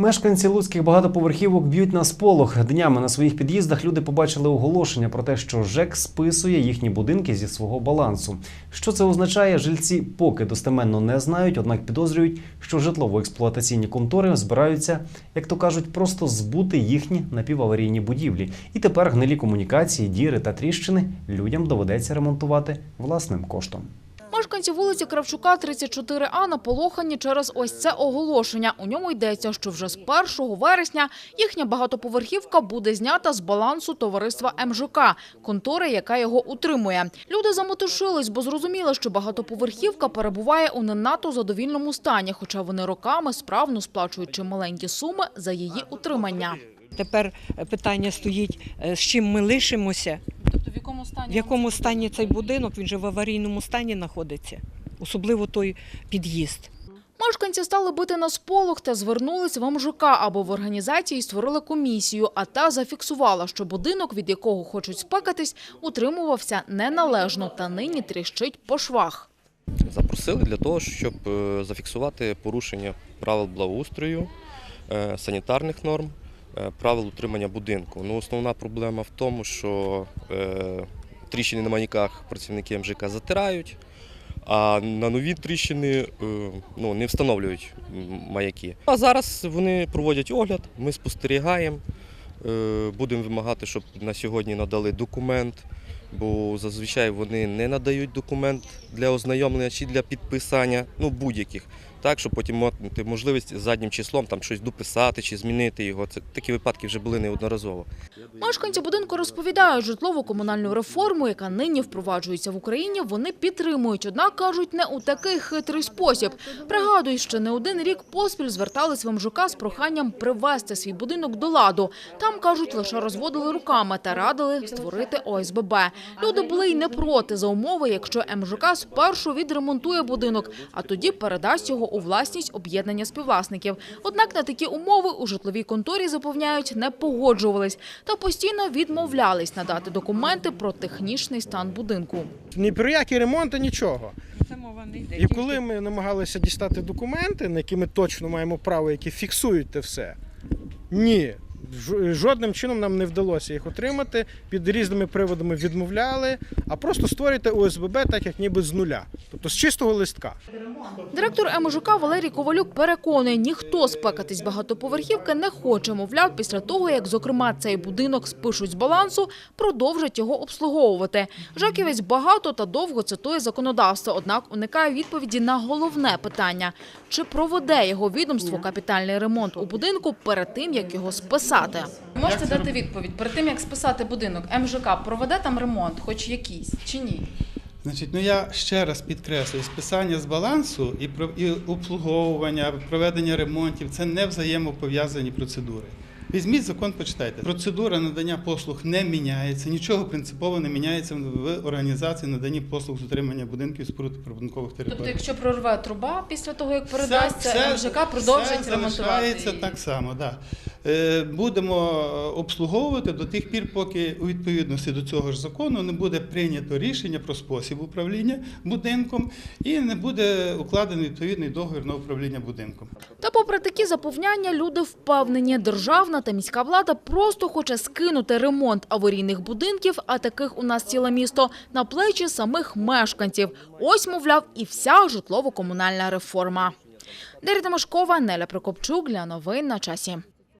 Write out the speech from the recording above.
Мешканці луцьких багатоповерхівок б'ють на сполох. Днями на своїх під'їздах люди побачили оголошення про те, що ЖЕК списує їхні будинки зі свого балансу. Що це означає, жильці поки достеменно не знають, однак підозрюють, що житлово-експлуатаційні контори збираються, як то кажуть, просто збути їхні напіваварійні будівлі. І тепер гнилі комунікації, діри та тріщини людям доведеться ремонтувати власним коштом. Мешканці вулиці Кравчука, 34А наполохані через ось це оголошення. У ньому йдеться, що вже з 1 вересня їхня багатоповерхівка буде знята з балансу товариства МЖК, контори, яка його утримує. Люди замотушились, бо зрозуміли, що багатоповерхівка перебуває у не надто задовільному стані, хоча вони роками справно сплачують чималенькі суми за її утримання. Тепер питання стоїть, е, з чим ми лишимося, якому стані в якому стані цей будинок, він же в аварійному стані знаходиться, особливо той під'їзд. Мешканці стали бити на сполох та звернулись в МЖК, або в організації створили комісію, а та зафіксувала, що будинок, від якого хочуть спекатись, утримувався неналежно та нині тріщить по швах. Запросили для того, щоб е, зафіксувати порушення правил благоустрою, е, санітарних норм, правил утримання будинку. Ну, основна проблема в тому, що е, тріщини на маніках працівники МЖК затирають, а на нові тріщини е, ну, не встановлюють маяки. А зараз вони проводять огляд, ми спостерігаємо, е, будемо вимагати, щоб на сьогодні надали документ бо зазвичай вони не надають документ для ознайомлення чи для підписання, ну будь-яких. Так, щоб потім мати можливість заднім числом там щось дописати чи змінити його. Це такі випадки вже були неодноразово. Мешканці будинку розповідають, житлово-комунальну реформу, яка нині впроваджується в Україні, вони підтримують. Однак, кажуть, не у такий хитрий спосіб. Пригадують, що не один рік поспіль звертались в МЖК з проханням привести свій будинок до ладу. Там, кажуть, лише розводили руками та радили створити ОСББ. Люди були й не проти за умови, якщо МЖК спершу відремонтує будинок, а тоді передасть його у власність об'єднання співвласників. Однак на такі умови у житловій конторі запевняють, не погоджувались та постійно відмовлялись надати документи про технічний стан будинку. Ні про які ремонти, нічого. Це мова не йде. І коли ми намагалися дістати документи, на які ми точно маємо право, які фіксують те все, ні. Жодним чином нам не вдалося їх отримати. Під різними приводами відмовляли, а просто створюйте ОСББ так, як ніби з нуля, тобто з чистого листка. Директор МЖК Валерій Ковалюк переконує, ніхто спекатись багатоповерхівки не хоче. Мовляв, після того, як, зокрема, цей будинок спишуть з балансу, продовжать його обслуговувати. Жаківець багато та довго цитує законодавство, однак уникає відповіді на головне питання – чи проведе його відомство капітальний ремонт у будинку перед тим, як його списати? Можете дати відповідь перед тим, як списати будинок, МЖК проведе там ремонт, хоч якийсь чи ні? Значить, ну я ще раз підкреслюю, списання з балансу і про- і обслуговування, проведення ремонтів це не взаємопов'язані процедури. Візьміть закон, почитайте. Процедура надання послуг не міняється, нічого принципово не міняється в організації наданні послуг з утримання будинків споруд прибудинкових Тобто, якщо прорве труба після того, як передасться, все- МЖК продовжить все ремонтувати. залишається її. так само. Да. Е, Будемо обслуговувати до тих пір, поки у відповідності до цього ж закону не буде прийнято рішення про спосіб управління будинком і не буде укладений відповідний договір на управління будинком. Та попри такі запевняння, люди впевнені, державна та міська влада просто хоче скинути ремонт аварійних будинків, а таких у нас ціле місто, на плечі самих мешканців. Ось, мовляв, і вся житлово-комунальна реформа. Дар'я Тимошкова, Неля Прокопчук для новин на часі.